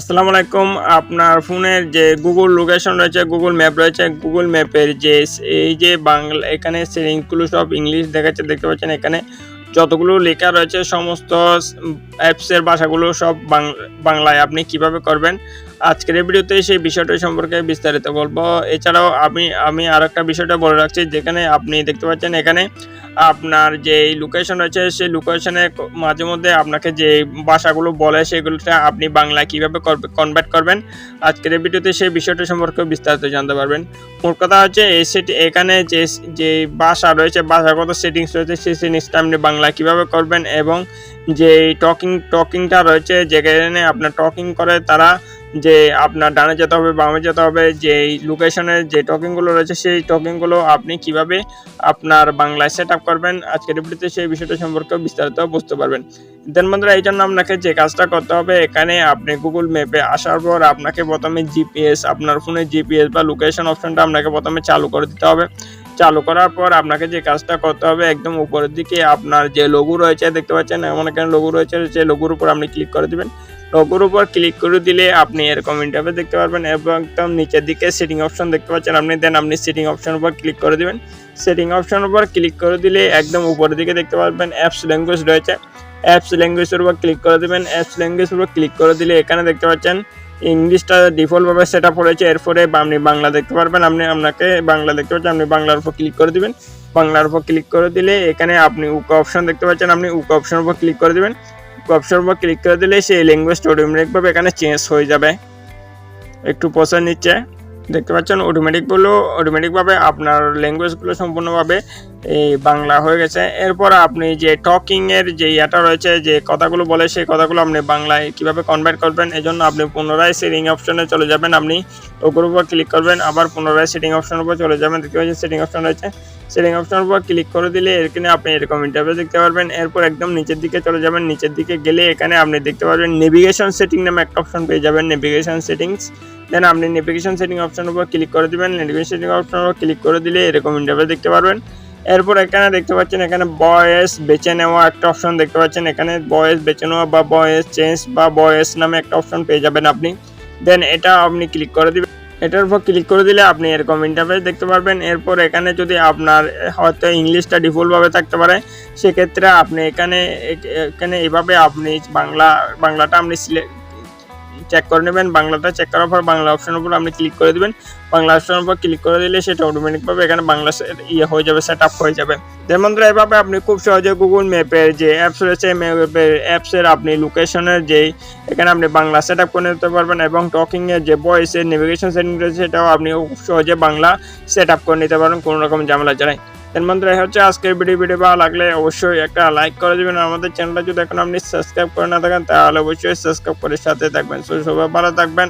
আসসালামু আলাইকুম। আপনার ফোনের যে গুগল লোকেশন রয়েছে গুগল ম্যাপ রয়েছে গুগল ম্যাপের যে এই যে বাংলা, এখানে সেলিংগুলো সব ইংলিশ দেখাচ্ছে, দেখতে পাচ্ছেন এখানে যতগুলো লেখা রয়েছে, সমস্ত অ্যাপসের ভাষাগুলো সব বাংলায় আপনি কীভাবে করবেন? আজকের ভিডিওতে সেই বিষয়টা সম্পর্কে বিস্তারিত বলব। এছাড়াও আমি আমি আর একটা বিষয়টা বলে রাখছি, যেখানে আপনি দেখতে পাচ্ছেন এখানে আপনার যে লোকেশন রয়েছে, সেই লোকেশনে মাঝে মধ্যে আপনাকে যে ভাষাগুলো বলে, সেগুলোটা আপনি বাংলায় কীভাবে কনভার্ট করবেন, আজকের ভিডিওতে সেই বিষয়টা সম্পর্কে বিস্তারিত জানতে পারবেন। মোট কথা হচ্ছে, এই সেটি এখানে যে যে ভাষা রয়েছে, ভাষাগত সেটিংস রয়েছে, সেই সেটিংসটা আপনি বাংলায় কীভাবে করবেন এবং যে টকিং টকিংটা রয়েছে, যেখানে আপনার টকিং করে, তারা যে আপনার ডানে যেতে হবে, বামে যেতে হবে যে লোকেশনের যে টকিংগুলো রয়েছে, সেই টকিংগুলো আপনি কীভাবে আপনার বাংলায় সেট আপ করবেন, আজকের ভিডিওতে সেই বিষয়টা সম্পর্কে বিস্তারিত বুঝতে পারবেন। দেন বন্ধুরা, এই জন্য আপনাকে যে কাজটা করতে হবে, এখানে আপনি গুগল ম্যাপে আসার পর আপনাকে প্রথমে জিপিএস আপনার ফোনে জিপিএস বা লোকেশন অপশনটা আপনাকে প্রথমে চালু করে দিতে হবে। চালু করার পর আপনাকে যে কাজটা করতে হবে, একদম উপরের দিকে আপনার যে লঘু রয়েছে, দেখতে পাচ্ছেন? এমন এখানে লঘু রয়েছে সেই লঘুর উপর আপনি ক্লিক করে দিবেন। লঘুর উপর ক্লিক করে দিলে আপনি এরকম ইন্টারফেস দেখতে পারবেন এবং একদম নিচের দিকে সেটিং অপশন দেখতে পাচ্ছেন। আপনি দেন আপনি সেটিং অপশন উপর ক্লিক করে দিবেন। সেটিং অপশন উপর ক্লিক করে দিলে একদম উপরের দিকে দেখতে পারবেন অ্যাপস ল্যাঙ্গুয়েজ রয়েছে। অ্যাপস ল্যাঙ্গুয়েজের উপর ক্লিক করে দেবেন। অ্যাপস ল্যাঙ্গুয়েজের উপর ক্লিক করে দিলে এখানে দেখতে পাচ্ছেন ইংলিশটা ডিফল্টভাবে সেট আপ হয়েছে। এরপরে আপনি বাংলা দেখতে পারবেন। আপনি আপনাকে বাংলা দেখতে পাচ্ছেন। আপনি বাংলার উপর ক্লিক করে দিবেন। বাংলার উপর ক্লিক করে দিলে এখানে আপনি উক অপশন দেখতে পাচ্ছেন। আপনি উক অপশনের উপর ক্লিক করে দিবেন। অপশনের উপর ক্লিক করে দিলে সেই ল্যাঙ্গুয়েজটা অটোমেটিকভাবে এখানে চেঞ্জ হয়ে যাবে। একটু প্রসেস নিচ্ছে দেখতে পাচ্ছেন অটোমেটিক বললেও অটোমেটিকভাবে আপনার ল্যাঙ্গুয়েজগুলো সম্পূর্ণভাবে, এই বাংলা হয়ে গেছে। এরপর আপনি যে টকিংয়ের যে ইয়েটা রয়েছে, যে কথাগুলো বলে, সেই কথাগুলো আপনি বাংলায় কীভাবে কনভার্ট করবেন এই জন্য আপনি পুনরায় সেটিং অপশনে চলে যাবেন। আপনি ওগুলোর উপর ক্লিক করবেন, আবার পুনরায় সেটিং অপশনের উপর চলে যাবেন। দেখতে পাচ্ছেন সেটিং অপশন রয়েছে। সেটিং অপশনের উপর ক্লিক করে দিলে এখানে আপনি এরকম ইন্টারভিউ দেখতে পারবেন। এরপর একদম নিচের দিকে চলে যাবেন। নিচের দিকে গেলে এখানে আপনি দেখতে পারবেন নেভিগেশন সেটিং নামে একটা অপশন পেয়ে যাবেন নেভিগেশন সেটিংস দেন আপনি নেভিগেশন সেটিং অপশনের উপর ক্লিক করে দেবেন। নেভিগেশন সেটিং অপশনের উপর ক্লিক করে দিলে এরকম ইন্টারভিউ দেখতে পারবেন। এরপর এখানে দেখতে পাচ্ছেন এখানে বয়েস বেছে নেওয়া একটা অপশন দেখতে পাচ্ছেন। এখানে বয়েস বেছে নেওয়া বা বয়েস চেঞ্জ বা বয়েস নামে একটা অপশন পেয়ে যাবেন আপনি। দেন এটা আপনি ক্লিক করে দিবেন। এটার উপর ক্লিক করে দিলে আপনি এরকম ইন্টারফেস দেখতে পারবেন। এরপর এখানে যদি আপনার হয়তো ইংলিশটা ডিফল্টভাবে থাকতে পারে, সেক্ষেত্রে আপনি এখানে এখানে এভাবে আপনি বাংলা, বাংলাটা আপনি সিলেক্ট চেক করে নেবেন, বাংলাটা চেক করার পর বাংলা অপশনের উপর আপনি ক্লিক করে দিবেন। বাংলা অপশনের উপর ক্লিক করে দিলে সেটা অটোমেটিকভাবে এখানে বাংলা ইয়ে হয়ে যাবে সেট আপ হয়ে যাবে। যেমন ধরো এভাবে আপনি খুব সহজে গুগল ম্যাপের যে অ্যাপস রয়েছে ম্যাপের অ্যাপসের আপনি লোকেশনের যে এখানে আপনি বাংলা সেট আপ করে নিতে পারবেন এবং টকিংয়ের যে ভয়েসের নেভিগেশন সেটিং রয়েছে, সেটাও আপনি খুব সহজে বাংলা সেট আপ করে নিতে পারবেন, কোনো রকম ঝামেলা ছাড়াই মধ্যে এই হচ্ছে আজকের ভিডিও। ভিডিও ভালো লাগলে অবশ্যই একটা লাইক করে দেবেন। আমাদের চ্যানেলটা যদি এখন আপনি সাবস্ক্রাইব করে না থাকেন, তাহলে অবশ্যই সাবস্ক্রাইব করে সাথে থাকবেন। সবাই ভালো থাকবেন।